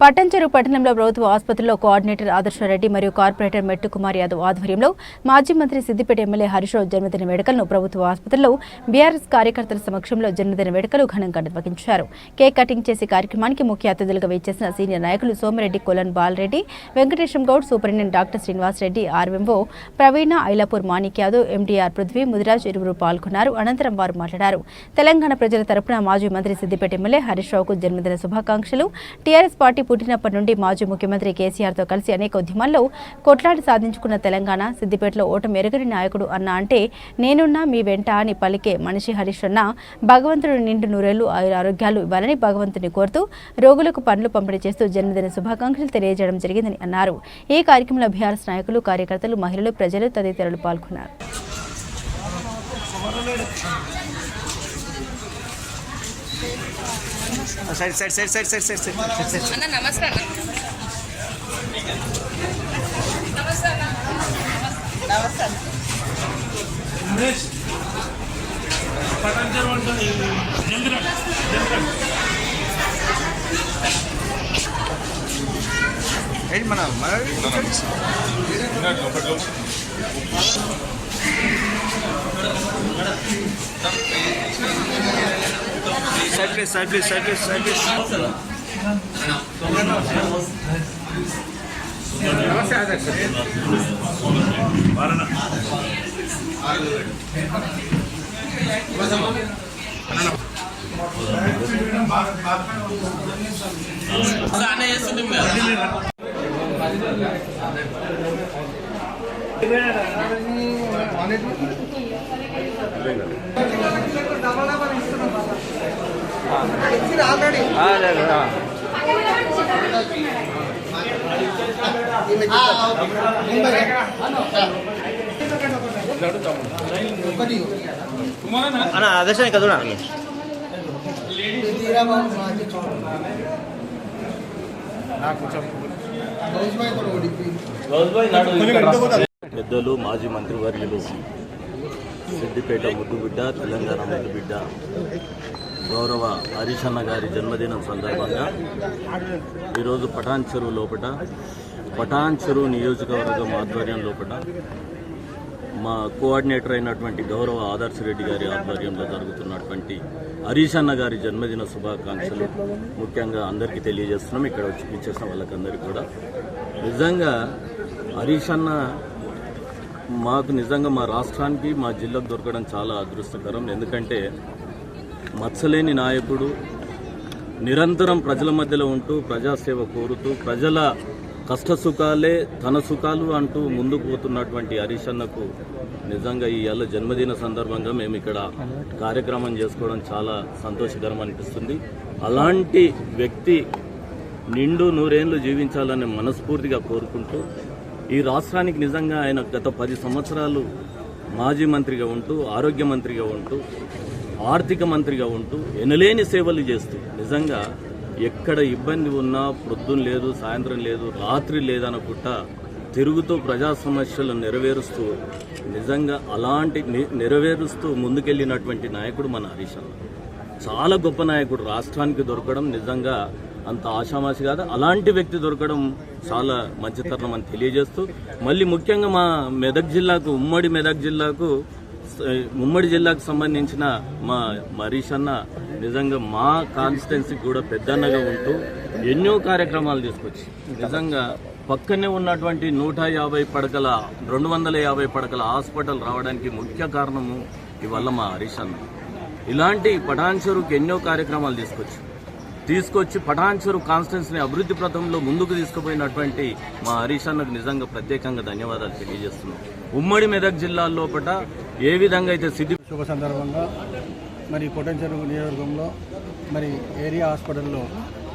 పట్టంచెరు పట్టణంలో ప్రభుత్వ ఆసుపత్రిలో కోఆర్డినేటర్ ఆదర్శరెడ్డి మరియు కార్పొరేటర్ మెట్టు కుమార్ యాదవ్ ఆధ్వర్యంలో మాజీ మంత్రి సిద్దిపేట ఎమ్మెల్యే హరీష్ రావు జన్మదిన వేడుకలను ప్రభుత్వ ఆసుపత్రిలో బీఆర్ఎస్ కార్యకర్తల సమక్షంలో జన్మదిన వేడుకలు ఘనంగా నిర్వహించారు. కేక్ కటింగ్ చేసే కార్యక్రమానికి ముఖ్య అతిథులుగా వేచేసిన సీనియర్ నాయకులు Somireddy Kolan Balareddy Venkatesham Goud superintendent doctor Srinivas Reddy RMO Praveena Ailapur Manik Yadav MDR Prithvi Mudiraj ఇరువురు పాల్గొన్నారు. అనంతరం వారు మాట్లాడారు. తెలంగాణ ప్రజల తరపున మాజీ మంత్రి సిద్దిపేట ఎమ్మెల్యే హరీష్ రావుకు జన్మదిన శుభాకాంక్షలు. టీఆర్ఎస్ పార్టీ పుట్టినప్పటి నుండి మాజీ ముఖ్యమంత్రి కేసీఆర్తో కలిసి అనేక ఉద్యమాల్లో కొట్లాడి సాధించుకున్న తెలంగాణ సిద్దిపేటలో ఓటు మెరుగని నాయకుడు అన్న అంటే నేనున్నా మీ వెంట అని పలికే మనిషి హరీష్ అన్న భగవంతుడు నిండు నూరేళ్ళు ఆరోగ్యాలు ఇవ్వాలని భగవంతుని కోరుతూ రోగులకు పనులు పంపిణీ చేస్తూ జన్మదిన శుభాకాంక్షలు తెలియజేయడం జరిగిందని అన్నారు. ఈ కార్యక్రమంలో బీఆర్ఎస్ నాయకులు కార్యకర్తలు మహిళలు ప్రజలు తదితరులు పాల్గొన్నారు. Side side side side side side side అన్న నమస్తే అన్న నమస్తే అన్న. మన మన side side side side please నమస్తే ఆదర్శ్ అన్న ఆదర్శ కదా పెద్దలు మాజీ మంత్రివర్యులు. సిద్దిపేట ముద్దుబిడ్డ తెలంగాణ ముద్దుబిడ్డ. గౌరవ హరీషన్న గారి జన్మదినం సందర్భంగా ఈరోజు పటాన్ చెరువు లోపల పటాన్ చెరువు నియోజకవర్గం ఆధ్వర్యం లోపల మా కోఆర్డినేటర్ అయినటువంటి గౌరవ ఆదర్శ రెడ్డి గారి ఆధ్వర్యంలో జరుగుతున్నటువంటి హరీషన్న గారి జన్మదిన శుభాకాంక్షలు ముఖ్యంగా అందరికీ తెలియజేస్తున్నాం. ఇక్కడ వచ్చి ఇచ్చేసిన వాళ్ళకందరికీ కూడా. నిజంగా హరీషన్న మాకు నిజంగా మా రాష్ట్రానికి మా జిల్లాకు దొరకడం చాలా అదృష్టకరం. ఎందుకంటే మచ్చలేని నాయకుడు నిరంతరం ప్రజల మధ్యలో ఉంటూ ప్రజాసేవ కోరుతూ ప్రజల కష్ట సుఖాలే తన సుఖాలు అంటూ ముందుకు పోతున్నటువంటి హరీష్ అన్నకు నిజంగా ఈ ఏళ్ళ జన్మదిన సందర్భంగా మేము ఇక్కడ కార్యక్రమం చేసుకోవడం చాలా సంతోషకరం అనిపిస్తుంది. అలాంటి వ్యక్తి నిండు నూరేళ్ళు జీవించాలని మనస్ఫూర్తిగా కోరుకుంటూ ఈ రాష్ట్రానికి నిజంగా ఆయన గత పది సంవత్సరాలు మాజీ మంత్రిగా ఉంటూ ఆరోగ్య మంత్రిగా ఉంటూ ఆర్థిక మంత్రిగా ఉంటూ ఎనలేని సేవలు చేస్తూ నిజంగా ఎక్కడ ఇబ్బంది ఉన్నా ప్రొద్దున లేదు సాయంత్రం లేదు రాత్రి లేదనుకుంటా తిరుగుతూ ప్రజా సమస్యలు నెరవేరుస్తూ నిజంగా అలాంటి నెరవేరుస్తూ ముందుకెళ్ళినటువంటి నాయకుడు మన హరీష్ అన్న. చాలా గొప్ప నాయకుడు. రాష్ట్రానికి దొరకడం నిజంగా అంత ఆషామాషి కాదు. అలాంటి వ్యక్తి దొరకడం చాలా మంచితరం అని తెలియజేస్తూ మళ్ళీ ముఖ్యంగా మా మెదక్ జిల్లాకు ఉమ్మడి మెదక్ జిల్లాకు ఉమ్మడి జిల్లాకు సంబంధించిన మా హరీష్ అన్న నిజంగా మా కాన్స్టిట్యున్సీకి కూడా పెద్దన్నగా ఉంటూ ఎన్నో కార్యక్రమాలు తీసుకొచ్చి నిజంగా పక్కనే ఉన్నటువంటి నూట యాభై పడకల రెండు వందల యాభై పడకల హాస్పిటల్ రావడానికి ముఖ్య కారణము ఇవల్ల మా హరీష్ అన్న. ఇలాంటి పటాన్షరుకు ఎన్నో కార్యక్రమాలు తీసుకొచ్చి తీసుకొచ్చి పటాన్చెరు కాన్స్టిట్యున్సీని అభివృద్ధి పథంలో ముందుకు తీసుకుపోయినటువంటి మా హరీష్ అన్నకు నిజంగా ప్రత్యేకంగా ధన్యవాదాలు తెలియజేస్తున్నాం. ఉమ్మడి మెదక్ జిల్లా లోపల ఏ విధంగా అయితే సిద్ధి శుభ సందర్భంగా మరి పొటెన్షియల్ నియోజకవర్గంలో మరి ఏరియా హాస్పిటల్లో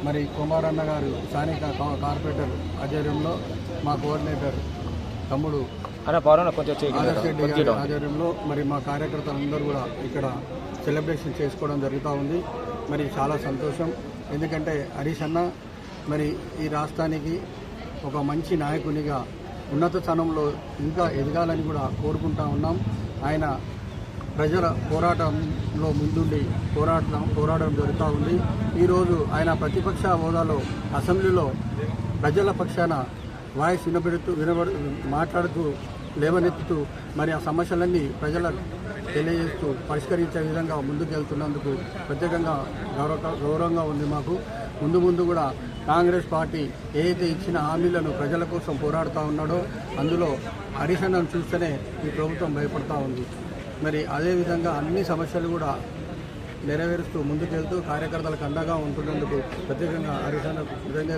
మరి కుమారన్న గారు స్థానిక కా- కార్పొరేటర్ ఆధ్వర్యంలో మా కోఆర్డినేటర్ తమ్ముడు ఆధ్వర్యంలో మరి మా కార్యకర్తలందరూ కూడా ఇక్కడ సెలబ్రేషన్ చేసుకోవడం జరుగుతూ ఉంది. మరి చాలా సంతోషం. ఎందుకంటే హరీష్ అన్న మరి ఈ రాష్ట్రానికి ఒక మంచి నాయకునిగా ఉన్నత స్థానంలో ఇంకా ఎదగాలని కూడా కోరుకుంటా ఉన్నాం. ఆయన ప్రజల పోరాటంలో ముందుండి పోరాటం పోరాటం జరుగుతూ ఉంది. ఈరోజు ఆయన ప్రతిపక్ష హోదాలో అసెంబ్లీలో ప్రజల పక్షాన వాయిస్ వినబెడుతూ వినబడు మాట్లాడుతూ లేవనెత్తుతూ మరి ఆ సమస్యలన్నీ ప్రజల తెలియజేస్తూ పరిష్కరించే విధంగా ముందుకెళ్తున్నందుకు ప్రత్యేకంగా గౌరవ గౌరవంగా ఉంది మాకు. ముందు ముందు కూడా కాంగ్రెస్ పార్టీ ఏదైతే ఇచ్చిన హామీలను ప్రజల కోసం పోరాడుతూ ఉన్నాడో అందులో హరిశన్నను చూస్తేనే ఈ ప్రభుత్వం భయపడతా ఉంది. మరి అదేవిధంగా అన్ని సమస్యలు కూడా నెరవేరుస్తూ ముందుకెళ్తూ కార్యకర్తలకు అండగా ఉంటున్నందుకు ప్రత్యేకంగా అడిషన్ విధంగా